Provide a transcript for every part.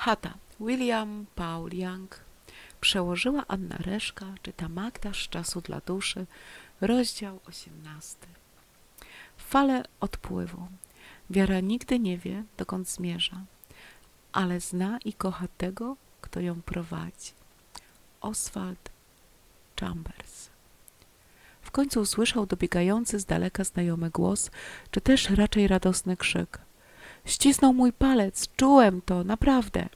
Chata. William Paul Young. Przełożyła Anna Reszka, czyta Magda z czasu dla duszy, rozdział 18. Fale odpływu. Wiara nigdy nie wie, dokąd zmierza, ale zna i kocha tego, kto ją prowadzi. Oswald Chambers. W końcu usłyszał dobiegający z daleka znajomy głos, czy też raczej radosny krzyk. Ścisnął mój palec, czułem to, naprawdę.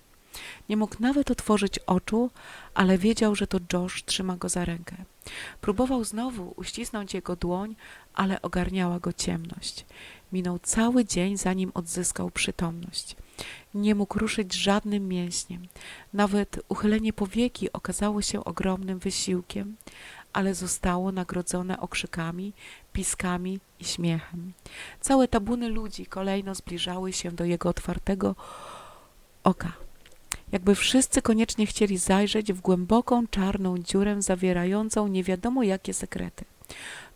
Nie mógł nawet otworzyć oczu, ale wiedział, że to Josh trzyma go za rękę. Próbował znowu uścisnąć jego dłoń, ale ogarniała go ciemność. Minął cały dzień, zanim odzyskał przytomność. Nie mógł ruszyć żadnym mięśniem. Nawet uchylenie powieki okazało się ogromnym wysiłkiem, ale zostało nagrodzone okrzykami, piskami i śmiechem. Całe tabuny ludzi kolejno zbliżały się do jego otwartego oka. Jakby wszyscy koniecznie chcieli zajrzeć w głęboką czarną dziurę zawierającą nie wiadomo jakie sekrety.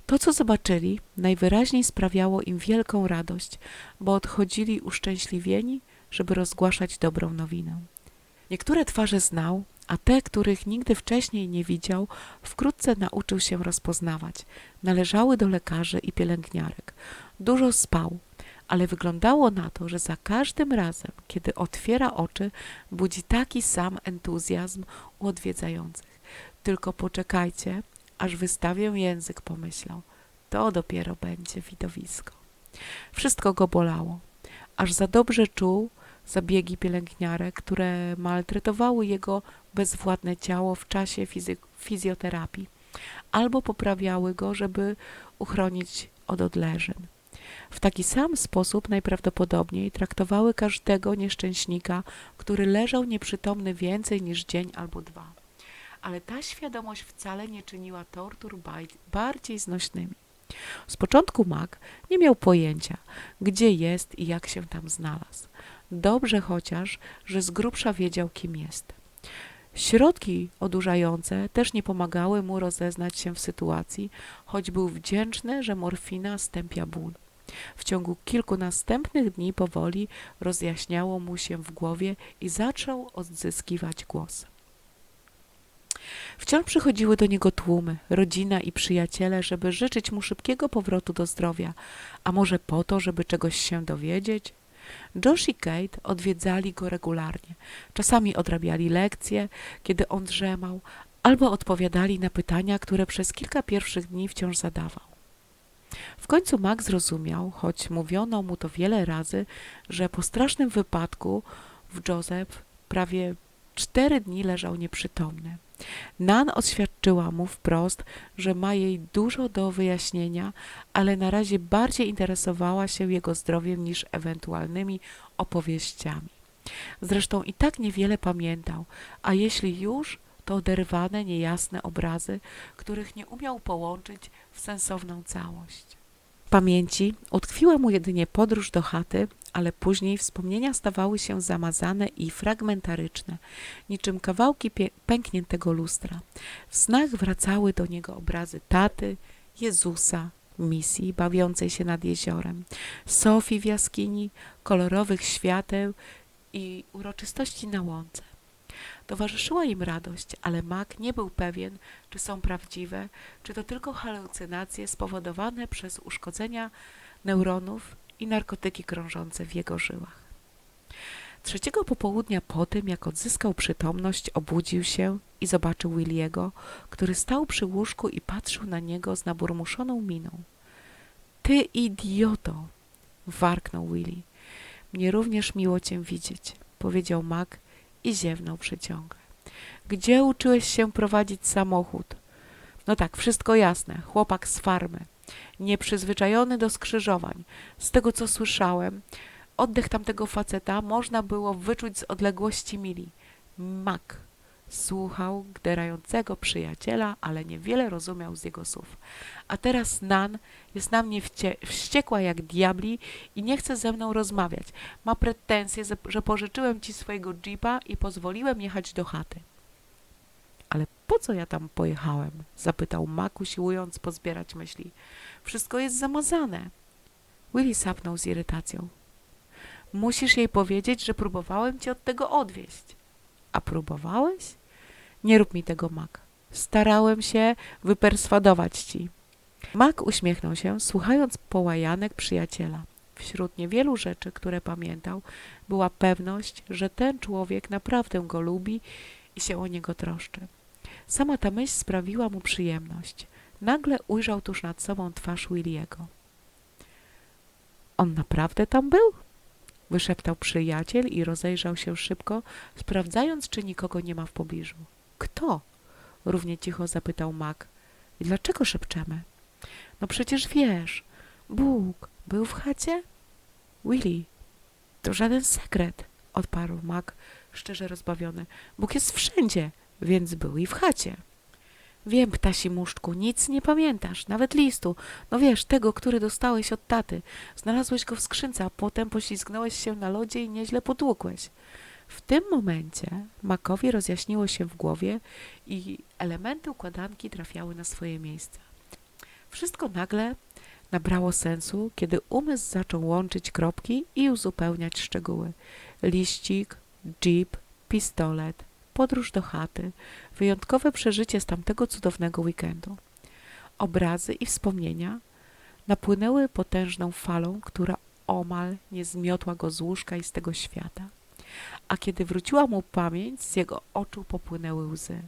To, co zobaczyli, najwyraźniej sprawiało im wielką radość, bo odchodzili uszczęśliwieni, żeby rozgłaszać dobrą nowinę. Niektóre twarze znał, a te, których nigdy wcześniej nie widział, wkrótce nauczył się rozpoznawać. Należały do lekarzy i pielęgniarek. Dużo spał, ale wyglądało na to, że za każdym razem, kiedy otwiera oczy, budzi taki sam entuzjazm u odwiedzających. Tylko poczekajcie, aż wystawię język, pomyślał. To dopiero będzie widowisko. Wszystko go bolało, aż za dobrze czuł zabiegi pielęgniarek, które maltretowały jego bezwładne ciało w czasie fizjoterapii, albo poprawiały go, żeby uchronić od odleżeń. W taki sam sposób najprawdopodobniej traktowały każdego nieszczęśnika, który leżał nieprzytomny więcej niż dzień albo dwa. Ale ta świadomość wcale nie czyniła tortur bardziej znośnymi. Z początku Mac nie miał pojęcia, gdzie jest i jak się tam znalazł. Dobrze chociaż, że z grubsza wiedział, kim jest. Środki odurzające też nie pomagały mu rozeznać się w sytuacji, choć był wdzięczny, że morfina stępia ból. W ciągu kilku następnych dni powoli rozjaśniało mu się w głowie i zaczął odzyskiwać głos. Wciąż przychodziły do niego tłumy, rodzina i przyjaciele, żeby życzyć mu szybkiego powrotu do zdrowia, a może po to, żeby czegoś się dowiedzieć? Josh i Kate odwiedzali go regularnie. Czasami odrabiali lekcje, kiedy on drzemał, albo odpowiadali na pytania, które przez kilka pierwszych dni wciąż zadawał. W końcu Max zrozumiał, choć mówiono mu to wiele razy, że po strasznym wypadku w Joseph prawie cztery dni leżał nieprzytomny. Nan oświadczyła mu wprost, że ma jej dużo do wyjaśnienia, ale na razie bardziej interesowała się jego zdrowiem niż ewentualnymi opowieściami. Zresztą i tak niewiele pamiętał, a jeśli już, to oderwane, niejasne obrazy, których nie umiał połączyć w sensowną całość. Pamięci utkwiła mu jedynie podróż do chaty, ale później wspomnienia stawały się zamazane i fragmentaryczne, niczym kawałki pękniętego lustra. W snach wracały do niego obrazy taty, Jezusa, misji bawiącej się nad jeziorem, Sofii w jaskini, kolorowych świateł i uroczystości na łące. Towarzyszyła im radość, ale Mac nie był pewien, czy są prawdziwe, czy to tylko halucynacje spowodowane przez uszkodzenia neuronów i narkotyki krążące w jego żyłach. Trzeciego popołudnia po tym, jak odzyskał przytomność, obudził się i zobaczył Williego, który stał przy łóżku i patrzył na niego z naburmuszoną miną. Ty idioto! warknął Willy. Mnie również miło cię widzieć, powiedział Mac i ziewnął przeciągle. Gdzie uczyłeś się prowadzić samochód? No tak, wszystko jasne. Chłopak z farmy. Nieprzyzwyczajony do skrzyżowań. Z tego, co słyszałem, oddech tamtego faceta można było wyczuć z odległości mili. Mak słuchał gderającego przyjaciela, ale niewiele rozumiał z jego słów. A teraz Nan jest na mnie wściekła jak diabli i nie chce ze mną rozmawiać. Ma pretensje, że- pożyczyłem ci swojego jeepa i pozwoliłem jechać do chaty. Ale po co ja tam pojechałem? zapytał Mak, usiłując pozbierać myśli. Wszystko jest zamazane. Willy sapnął z irytacją. Musisz jej powiedzieć, że próbowałem cię od tego odwieść. A próbowałeś? Nie rób mi tego, Mak. Starałem się wyperswadować ci. Mak uśmiechnął się, słuchając połajanek przyjaciela. Wśród niewielu rzeczy, które pamiętał, była pewność, że ten człowiek naprawdę go lubi i się o niego troszczy. Sama ta myśl sprawiła mu przyjemność. Nagle ujrzał tuż nad sobą twarz Williego. On naprawdę tam był? Wyszeptał przyjaciel i rozejrzał się szybko, sprawdzając, czy nikogo nie ma w pobliżu. Kto? Równie cicho zapytał Mac. I dlaczego szepczemy? No przecież wiesz, Bóg był w chacie? Willy, to żaden sekret, odparł Mac, szczerze rozbawiony. Bóg jest wszędzie, więc był i w chacie. Wiem, ptasi muszczku, nic nie pamiętasz, nawet listu. No wiesz, tego, który dostałeś od taty. Znalazłeś go w skrzynce, a potem poślizgnąłeś się na lodzie i nieźle potłukłeś. W tym momencie Makowi rozjaśniło się w głowie i elementy układanki trafiały na swoje miejsce. Wszystko nagle nabrało sensu, kiedy umysł zaczął łączyć kropki i uzupełniać szczegóły. Liścik, jeep, pistolet, podróż do chaty, wyjątkowe przeżycie z tamtego cudownego weekendu. Obrazy i wspomnienia napłynęły potężną falą, która omal nie zmiotła go z łóżka i z tego świata. A kiedy wróciła mu pamięć, z jego oczu popłynęły łzy.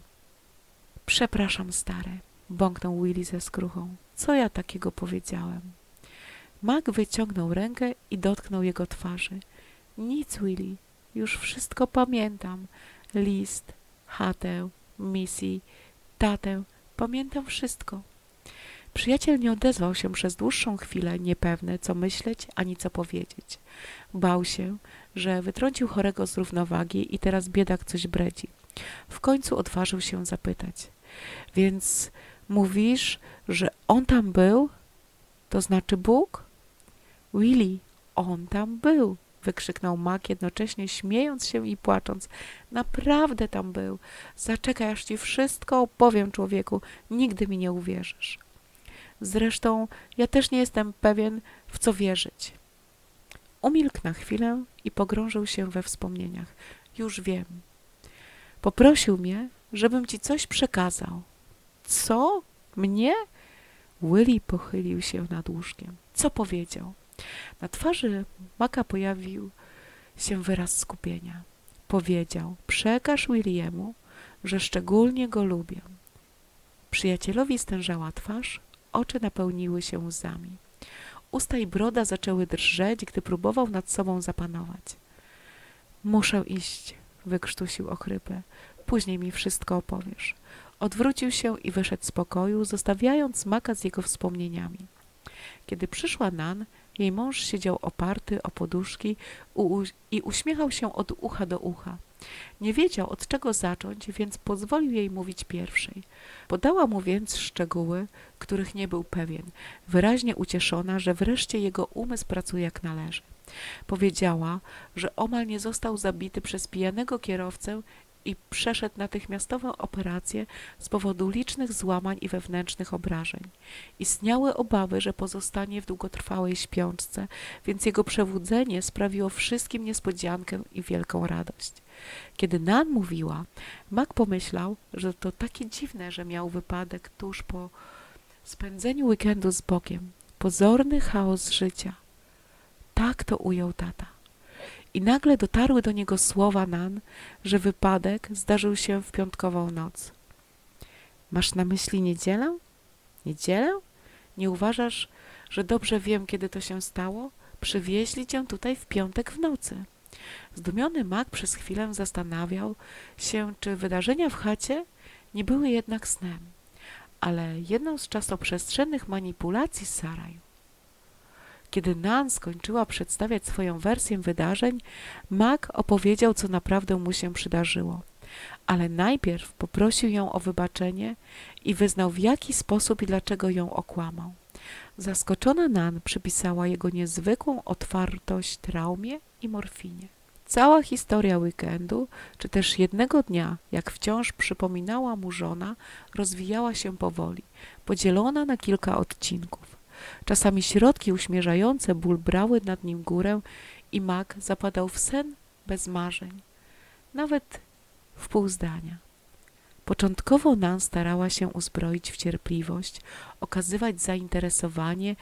Przepraszam, stary, bąknął Willy ze skruchą. Co ja takiego powiedziałem? Mac wyciągnął rękę i dotknął jego twarzy. Nic, Willy, już wszystko pamiętam. List, chatę, misji, tatę. Pamiętam wszystko. Przyjaciel nie odezwał się przez dłuższą chwilę, niepewny, co myśleć ani co powiedzieć. Bał się, że wytrącił chorego z równowagi i teraz biedak coś bredzi. W końcu odważył się zapytać. Więc mówisz, że on tam był? To znaczy Bóg? Willy, on tam był, wykrzyknął Mac, jednocześnie śmiejąc się i płacząc. Naprawdę tam był. Zaczekaj, aż ci wszystko opowiem, człowieku. Nigdy mi nie uwierzysz. Zresztą ja też nie jestem pewien, w co wierzyć. Umilkł na chwilę i pogrążył się we wspomnieniach. Już wiem. Poprosił mnie, żebym ci coś przekazał. Co? Mnie? Willy pochylił się nad łóżkiem. Co powiedział? Na twarzy Maka pojawił się wyraz skupienia. Powiedział, przekaż Williemu, że szczególnie go lubię. Przyjacielowi stężała twarz, oczy napełniły się łzami. Usta i broda zaczęły drżeć, gdy próbował nad sobą zapanować. Muszę iść, wykrztusił ochrypę. Później mi wszystko opowiesz. Odwrócił się i wyszedł z pokoju, zostawiając Maka z jego wspomnieniami. Kiedy przyszła Nan, jej mąż siedział oparty o poduszki i uśmiechał się od ucha do ucha. Nie wiedział, od czego zacząć, więc pozwolił jej mówić pierwszej. Podała mu więc szczegóły, których nie był pewien, wyraźnie ucieszona, że wreszcie jego umysł pracuje jak należy. Powiedziała, że omal nie został zabity przez pijanego kierowcę i przeszedł natychmiastową operację z powodu licznych złamań i wewnętrznych obrażeń. Istniały obawy, że pozostanie w długotrwałej śpiączce, więc jego przebudzenie sprawiło wszystkim niespodziankę i wielką radość. Kiedy Nan mówiła, Mac pomyślał, że to takie dziwne, że miał wypadek tuż po spędzeniu weekendu z Bogiem. Pozorny chaos życia. Tak to ujął tata. I nagle dotarły do niego słowa Nan, że wypadek zdarzył się w piątkową noc. Masz na myśli niedzielę? Niedzielę? Nie uważasz, że dobrze wiem, kiedy to się stało? Przywieźli cię tutaj w piątek w nocy. Zdumiony mak przez chwilę zastanawiał się, czy wydarzenia w chacie nie były jednak snem, ale jedną z czasoprzestrzennych manipulacji Saraju. Kiedy Nan skończyła przedstawiać swoją wersję wydarzeń, Mac opowiedział, co naprawdę mu się przydarzyło. Ale najpierw poprosił ją o wybaczenie i wyznał, w jaki sposób i dlaczego ją okłamał. Zaskoczona Nan przypisała jego niezwykłą otwartość traumie i morfinie. Cała historia weekendu, czy też jednego dnia, jak wciąż przypominała mu żona, rozwijała się powoli, podzielona na kilka odcinków. Czasami środki uśmierzające ból brały nad nim górę i Mak zapadał w sen bez marzeń, nawet w pół zdania. Początkowo Nan starała się uzbroić w cierpliwość, okazywać zainteresowanie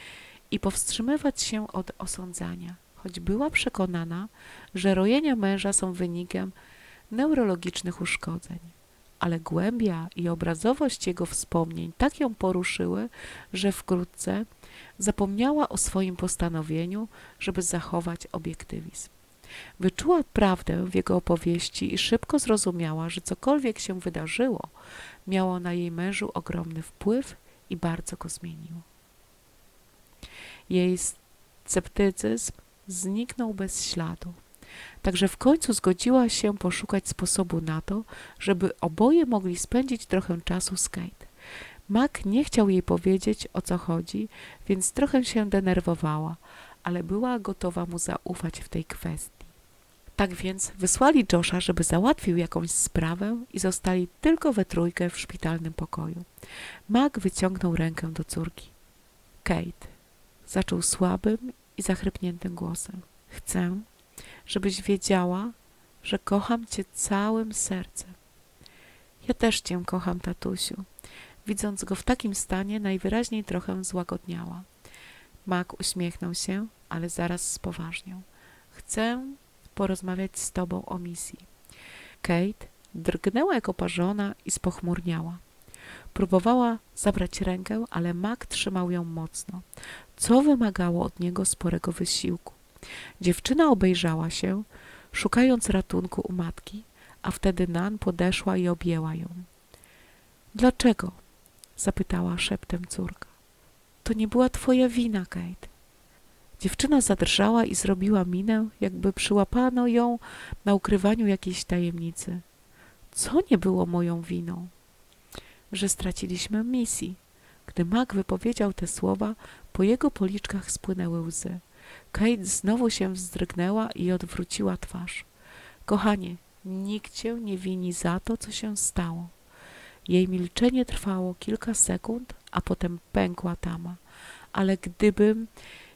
i powstrzymywać się od osądzania, choć była przekonana, że rojenia męża są wynikiem neurologicznych uszkodzeń. Ale głębia i obrazowość jego wspomnień tak ją poruszyły, że wkrótce zapomniała o swoim postanowieniu, żeby zachować obiektywizm. Wyczuła prawdę w jego opowieści i szybko zrozumiała, że cokolwiek się wydarzyło, miało na jej mężu ogromny wpływ i bardzo go zmieniło. Jej sceptycyzm zniknął bez śladu. Także w końcu zgodziła się poszukać sposobu na to, żeby oboje mogli spędzić trochę czasu z Kate. Mac nie chciał jej powiedzieć, o co chodzi, więc trochę się denerwowała, ale była gotowa mu zaufać w tej kwestii. Tak więc wysłali Josha, żeby załatwił jakąś sprawę i zostali tylko we trójkę w szpitalnym pokoju. Mac wyciągnął rękę do córki. Kate, zaczął słabym i zachrypniętym głosem. Chcę, żebyś wiedziała, że kocham cię całym sercem. Ja też cię kocham, tatusiu. Widząc go w takim stanie, najwyraźniej trochę złagodniała. Mac uśmiechnął się, ale zaraz spoważniał. Chcę porozmawiać z tobą o misji. Kate drgnęła jak oparzona i spochmurniała. Próbowała zabrać rękę, ale Mac trzymał ją mocno, co wymagało od niego sporego wysiłku. Dziewczyna obejrzała się, szukając ratunku u matki, a wtedy Nan podeszła i objęła ją. Dlaczego? Zapytała szeptem córka. To nie była twoja wina, Kate. Dziewczyna zadrżała i zrobiła minę, jakby przyłapano ją na ukrywaniu jakiejś tajemnicy. Co nie było moją winą? Że straciliśmy misji. Gdy Mac wypowiedział te słowa, po jego policzkach spłynęły łzy. Kate znowu się wzdrygnęła i odwróciła twarz. Kochanie, nikt cię nie wini za to, co się stało. Jej milczenie trwało kilka sekund, a potem pękła tama. Ale gdybym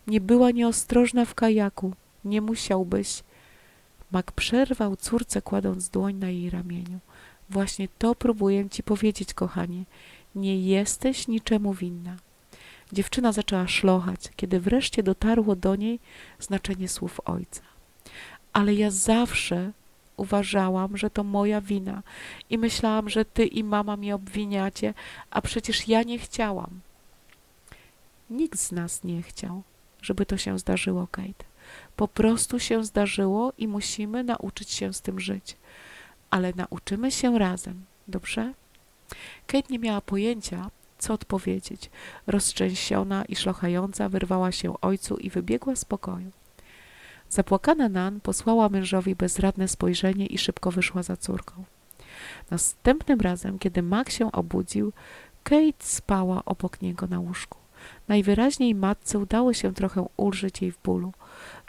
nie była nieostrożna w kajaku, nie musiałbyś. Mak przerwał córce, kładąc dłoń na jej ramieniu. Właśnie to próbuję ci powiedzieć, kochanie. Nie jesteś niczemu winna. Dziewczyna zaczęła szlochać, kiedy wreszcie dotarło do niej znaczenie słów ojca. Ale ja zawsze uważałam, że to moja wina i myślałam, że ty i mama mnie obwiniacie, a przecież ja nie chciałam. Nikt z nas nie chciał, żeby to się zdarzyło, Kate. Po prostu się zdarzyło i musimy nauczyć się z tym żyć. Ale nauczymy się razem, dobrze? Kate nie miała pojęcia, co odpowiedzieć. Rozczęsiona i szlochająca wyrwała się ojcu i wybiegła z pokoju. Zapłakana Nan posłała mężowi bezradne spojrzenie i szybko wyszła za córką. Następnym razem, kiedy Mac się obudził, Kate spała obok niego na łóżku. Najwyraźniej matce udało się trochę ulżyć jej w bólu.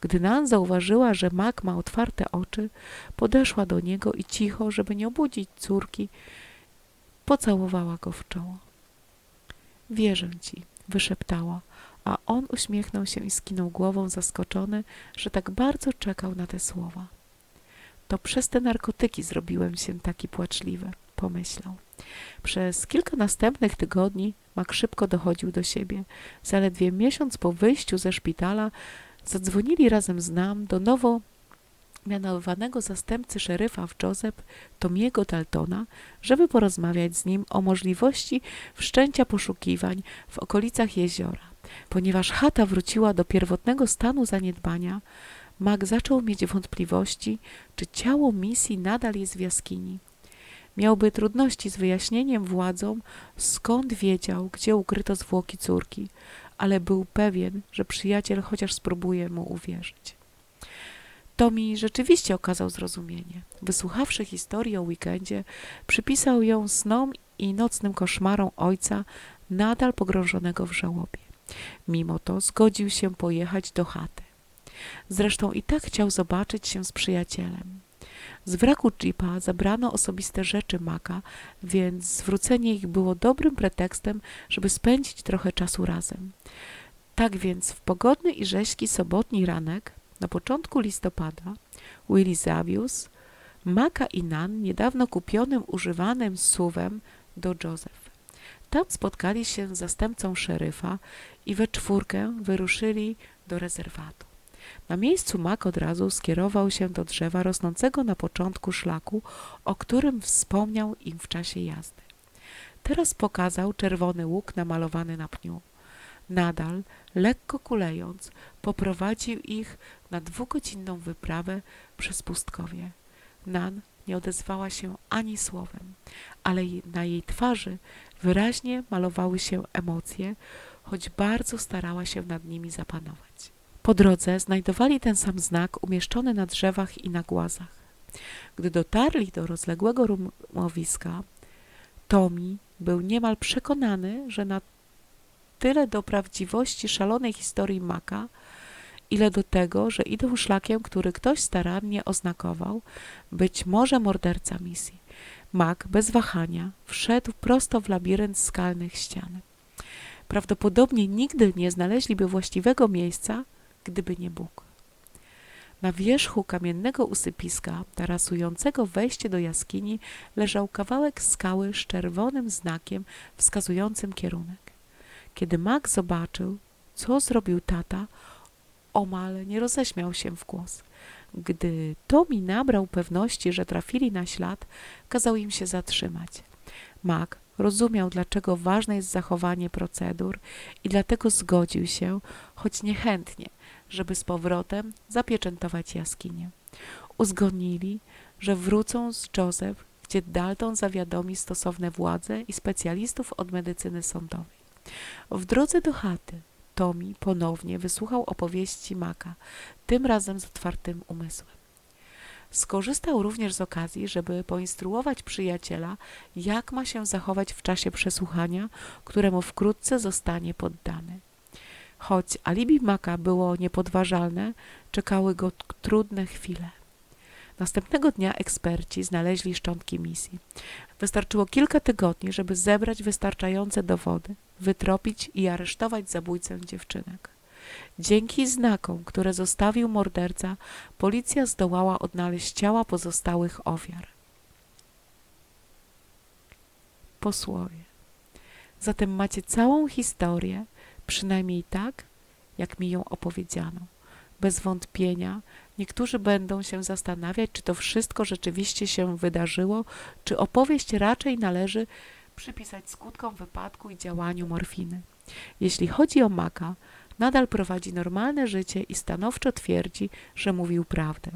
Gdy Nan zauważyła, że Mac ma otwarte oczy, podeszła do niego i cicho, żeby nie obudzić córki, pocałowała go w czoło. Wierzę ci, wyszeptała, a on uśmiechnął się i skinął głową zaskoczony, że tak bardzo czekał na te słowa. To przez te narkotyki zrobiłem się taki płaczliwy, pomyślał. Przez kilka następnych tygodni Mak szybko dochodził do siebie. Zaledwie miesiąc po wyjściu ze szpitala zadzwonili razem z nam do nowo mianowanego zastępcy szeryfa w Joseph, Tomiego Daltona, żeby porozmawiać z nim o możliwości wszczęcia poszukiwań w okolicach jeziora. Ponieważ chata wróciła do pierwotnego stanu zaniedbania, Mac zaczął mieć wątpliwości, czy ciało misji nadal jest w jaskini. Miałby trudności z wyjaśnieniem władzom, skąd wiedział, gdzie ukryto zwłoki córki, ale był pewien, że przyjaciel chociaż spróbuje mu uwierzyć. Tomi rzeczywiście okazał zrozumienie. Wysłuchawszy historii o weekendzie, przypisał ją snom i nocnym koszmarom ojca, nadal pogrążonego w żałobie. Mimo to zgodził się pojechać do chaty. Zresztą i tak chciał zobaczyć się z przyjacielem. Z wraku jeepa zabrano osobiste rzeczy Maka, więc zwrócenie ich było dobrym pretekstem, żeby spędzić trochę czasu razem. Tak więc w pogodny i rzeźki sobotni ranek na początku listopada Willy zawiózł Maka i Nan niedawno kupionym używanym suwem do Joseph. Tam spotkali się z zastępcą szeryfa i we czwórkę wyruszyli do rezerwatu. Na miejscu Mak od razu skierował się do drzewa rosnącego na początku szlaku, o którym wspomniał im w czasie jazdy. Teraz pokazał czerwony łuk namalowany na pniu. Nadal, lekko kulejąc, poprowadził ich na dwugodzinną wyprawę przez pustkowie. Nan nie odezwała się ani słowem, ale na jej twarzy wyraźnie malowały się emocje, choć bardzo starała się nad nimi zapanować. Po drodze znajdowali ten sam znak umieszczony na drzewach i na głazach. Gdy dotarli do rozległego rumowiska, Tomi był niemal przekonany, że na tyle do prawdziwości szalonej historii Maka, ile do tego, że idą szlakiem, który ktoś starannie oznakował, być może morderca misji. Mak bez wahania wszedł prosto w labirynt skalnych ścian. Prawdopodobnie nigdy nie znaleźliby właściwego miejsca, gdyby nie Bóg. Na wierzchu kamiennego usypiska, tarasującego wejście do jaskini, leżał kawałek skały z czerwonym znakiem wskazującym kierunek. Kiedy Mak zobaczył, co zrobił tata, omal nie roześmiał się w głos. Gdy Tomi nabrał pewności, że trafili na ślad, kazał im się zatrzymać. Mak rozumiał, dlaczego ważne jest zachowanie procedur i dlatego zgodził się, choć niechętnie, żeby z powrotem zapieczętować jaskinię. Uzgodnili, że wrócą z Joseph, gdzie Dalton zawiadomi stosowne władze i specjalistów od medycyny sądowej. W drodze do chaty Tommy ponownie wysłuchał opowieści Maka, tym razem z otwartym umysłem. Skorzystał również z okazji, żeby poinstruować przyjaciela, jak ma się zachować w czasie przesłuchania, któremu wkrótce zostanie poddany. Choć alibi Maka było niepodważalne, czekały go trudne chwile. Następnego dnia eksperci znaleźli szczątki misji. Wystarczyło kilka tygodni, żeby zebrać wystarczające dowody, wytropić i aresztować zabójcę dziewczynek. Dzięki znakom, które zostawił morderca, policja zdołała odnaleźć ciała pozostałych ofiar. Posłowie. Zatem macie całą historię, przynajmniej tak, jak mi ją opowiedziano. Bez wątpienia niektórzy będą się zastanawiać, czy to wszystko rzeczywiście się wydarzyło, czy opowieść raczej należy przypisać skutkom wypadku i działaniu morfiny. Jeśli chodzi o Maka, nadal prowadzi normalne życie i stanowczo twierdzi, że mówił prawdę.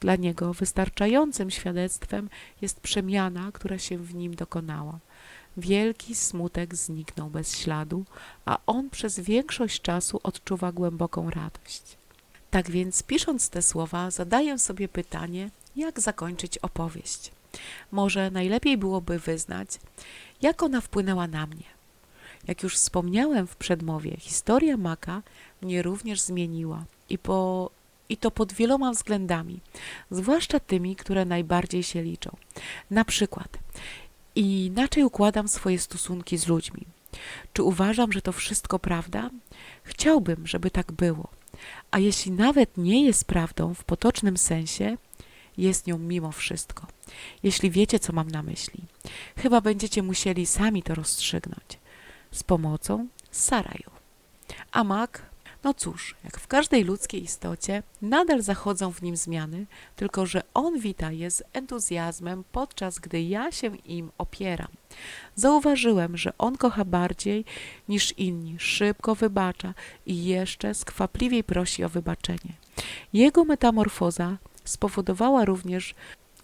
Dla niego wystarczającym świadectwem jest przemiana, która się w nim dokonała. Wielki smutek zniknął bez śladu, a on przez większość czasu odczuwa głęboką radość. Tak więc, pisząc te słowa, zadaję sobie pytanie, jak zakończyć opowieść. Może najlepiej byłoby wyznać, jak ona wpłynęła na mnie. Jak już wspomniałem w przedmowie, historia Maka mnie również zmieniła i, po, i to pod wieloma względami, zwłaszcza tymi, które najbardziej się liczą. Na przykład, inaczej układam swoje stosunki z ludźmi. Czy uważam, że to wszystko prawda? Chciałbym, żeby tak było. A jeśli nawet nie jest prawdą w potocznym sensie, jest nią mimo wszystko. Jeśli wiecie, co mam na myśli, chyba będziecie musieli sami to rozstrzygnąć. Z pomocą Saraju. A Mak? No cóż, jak w każdej ludzkiej istocie, nadal zachodzą w nim zmiany, tylko że on wita je z entuzjazmem, podczas gdy ja się im opieram. Zauważyłem, że on kocha bardziej niż inni, szybko wybacza i jeszcze skwapliwiej prosi o wybaczenie. Jego metamorfoza spowodowała również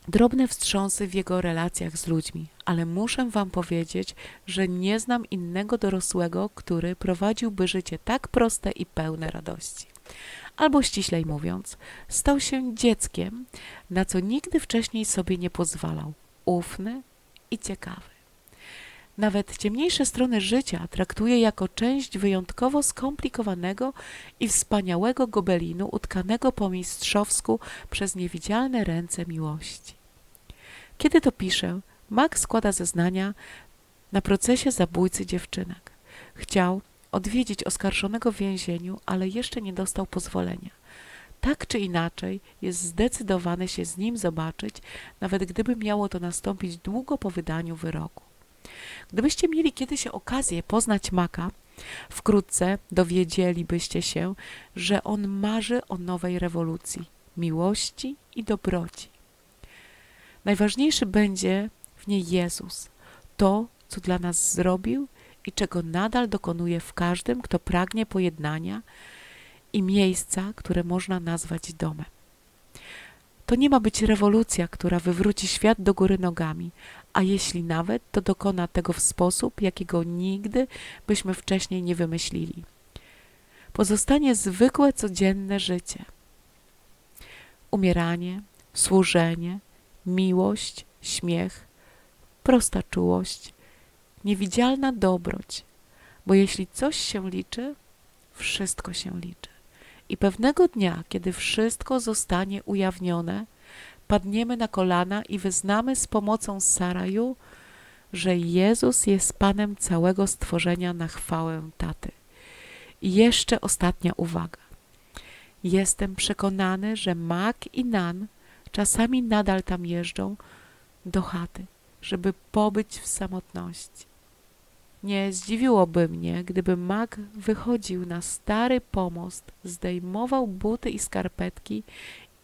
drobne wstrząsy w jego relacjach z ludźmi, ale muszę wam powiedzieć, że nie znam innego dorosłego, który prowadziłby życie tak proste i pełne radości. Albo ściślej mówiąc, stał się dzieckiem, na co nigdy wcześniej sobie nie pozwalał, ufny i ciekawy. Nawet ciemniejsze strony życia traktuje jako część wyjątkowo skomplikowanego i wspaniałego gobelinu utkanego po mistrzowsku przez niewidzialne ręce miłości. Kiedy to piszę, Max składa zeznania na procesie zabójcy dziewczynek. Chciał odwiedzić oskarżonego w więzieniu, ale jeszcze nie dostał pozwolenia. tak czy inaczej jest zdecydowany się z nim zobaczyć, nawet gdyby miało to nastąpić długo po wydaniu wyroku. Gdybyście mieli kiedyś okazję poznać Maka, wkrótce dowiedzielibyście się, że on marzy o nowej rewolucji, miłości i dobroci. Najważniejszy będzie w niej Jezus, to, co dla nas zrobił i czego nadal dokonuje w każdym, kto pragnie pojednania i miejsca, które można nazwać domem. To nie ma być rewolucja, która wywróci świat do góry nogami, a jeśli nawet, to dokona tego w sposób, jakiego nigdy byśmy wcześniej nie wymyślili. Pozostanie zwykłe, codzienne życie. Umieranie, służenie, miłość, śmiech, prosta czułość, niewidzialna dobroć, bo jeśli coś się liczy, wszystko się liczy. I pewnego dnia, kiedy wszystko zostanie ujawnione, padniemy na kolana i wyznamy z pomocą Saraju, że Jezus jest Panem całego stworzenia na chwałę Taty. I jeszcze ostatnia uwaga. Jestem przekonany, że Mak i Nan czasami nadal tam jeżdżą do chaty, żeby pobyć w samotności. Nie zdziwiłoby mnie, gdyby Mak wychodził na stary pomost, zdejmował buty i skarpetki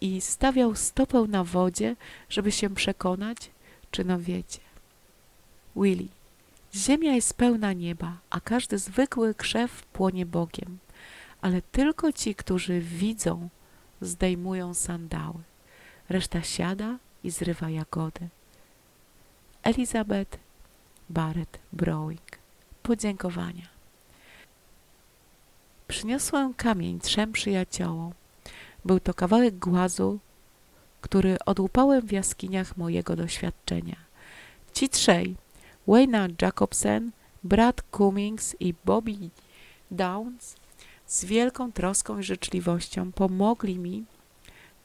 i stawiał stopę na wodzie, żeby się przekonać, czy no wiecie. Willy, ziemia jest pełna nieba, a każdy zwykły krzew płonie Bogiem, ale tylko ci, którzy widzą, zdejmują sandały. Reszta siada i zrywa jagody. Elizabeth Barrett Browing. Podziękowania. Przyniosłem kamień trzem przyjaciołom. Był to kawałek głazu, który odłupałem w jaskiniach mojego doświadczenia. Ci trzej, Wayna Jacobsen, Brad Cummings i Bobby Downs, z wielką troską i życzliwością pomogli mi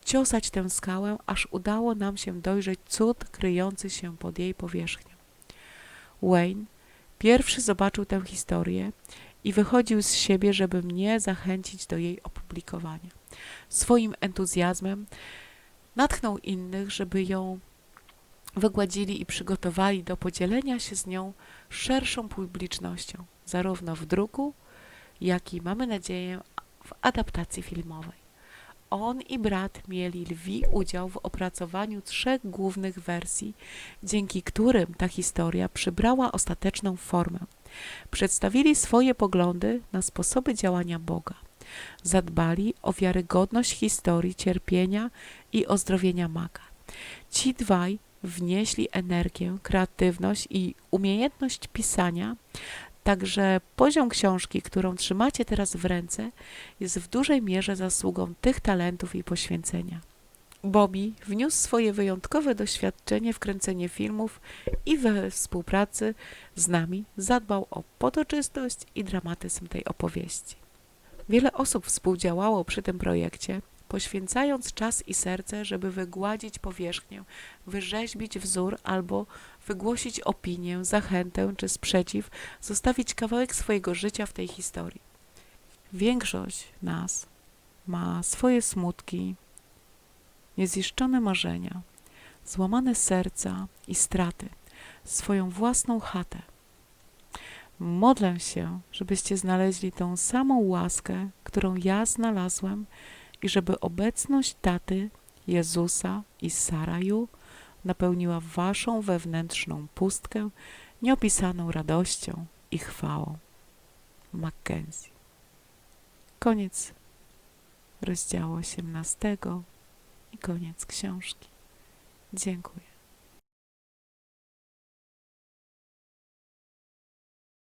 ciosać tę skałę, aż udało nam się dojrzeć cud kryjący się pod jej powierzchnią. Wayne pierwszy zobaczył tę historię i wychodził z siebie, żeby mnie zachęcić do jej opublikowania. Swoim entuzjazmem natchnął innych, żeby ją wygładzili i przygotowali do podzielenia się z nią szerszą publicznością, zarówno w druku, jak i mamy nadzieję w adaptacji filmowej. On i brat mieli lwi udział w opracowaniu trzech głównych wersji, dzięki którym ta historia przybrała ostateczną formę. Przedstawili swoje poglądy na sposoby działania Boga. Zadbali o wiarygodność historii cierpienia i ozdrowienia Maka. Ci dwaj wnieśli energię, kreatywność i umiejętność pisania, Także poziom książki, którą trzymacie teraz w ręce, jest w dużej mierze zasługą tych talentów i poświęcenia. Bobby wniósł swoje wyjątkowe doświadczenie w kręcenie filmów i we współpracy z nami zadbał o potoczystość i dramatyzm tej opowieści. Wiele osób współdziałało przy tym projekcie, poświęcając czas i serce, żeby wygładzić powierzchnię, wyrzeźbić wzór albo wygłosić opinię, zachętę czy sprzeciw, zostawić kawałek swojego życia w tej historii. Większość nas ma swoje smutki, nieziszczone marzenia, złamane serca i straty, swoją własną chatę. Modlę się, żebyście znaleźli tą samą łaskę, którą ja znalazłem i żeby obecność taty, Jezusa i Saraju napełniła waszą wewnętrzną pustkę nieopisaną radością i chwałą. Mackenzie. Koniec rozdziału 18 i koniec książki. Dziękuję.